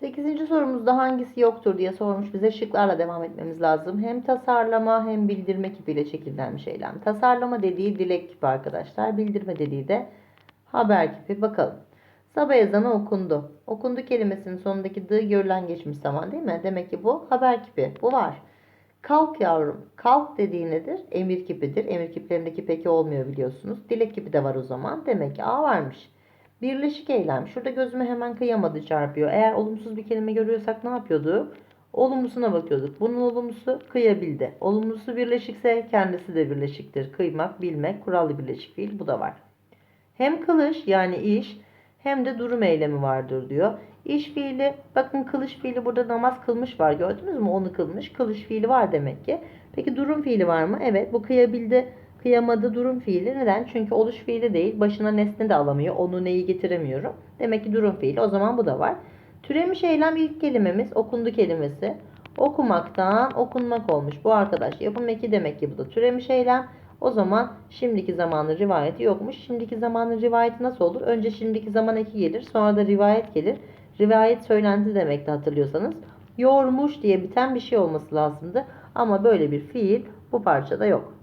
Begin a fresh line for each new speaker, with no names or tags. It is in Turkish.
8. sorumuzda hangisi yoktur diye sormuş. Bize şıklarla devam etmemiz lazım. Hem tasarlama hem bildirme kipiyle şekillenmiş eylem. Tasarlama dediği dilek kipi arkadaşlar. Bildirme dediği de haber kipi. Bakalım. Sabah ezanı okundu. Okundu kelimesinin sonundaki dı görülen geçmiş zaman değil mi? Demek ki bu haber kipi. Bu var. Kalk yavrum. Kalk dediği nedir? Emir kipidir. Emir kiplerindeki peki olmuyor biliyorsunuz. Dilek kipi de var o zaman. Demek ki A varmış. Birleşik eylem. Şurada gözüme hemen kıyamadı çarpıyor. Eğer olumsuz bir kelime görüyorsak ne yapıyorduk? Olumlusuna bakıyorduk. Bunun olumlusu kıyabildi. Olumlusu birleşikse kendisi de birleşiktir. Kıymak, bilmek, kurallı birleşik fiil bu da var. Hem kılıç yani iş hem de durum eylemi vardır diyor. İş fiili bakın kılıç fiili burada namaz kılmış var gördünüz mü onu kılmış kılıç fiili var demek ki. Peki durum fiili var mı? Evet bu kıyabildi kıyamadı durum fiili neden? Çünkü oluş fiili değil başına nesne de alamıyor onu neyi getiremiyorum. Demek ki durum fiili o zaman bu da var. Türemiş eylem ilk kelimemiz okundu kelimesi. Okumaktan okunmak olmuş bu arkadaş. Yapım eki demek ki bu da türemiş eylem. O zaman şimdiki zamanın rivayeti yokmuş. Şimdiki zamanın rivayeti nasıl olur? Önce şimdiki zaman eki gelir, sonra da rivayet gelir. Rivayet söylenti demekti hatırlıyorsanız. Yormuş diye biten bir şey olması lazımdı. Ama böyle bir fiil bu parçada yok.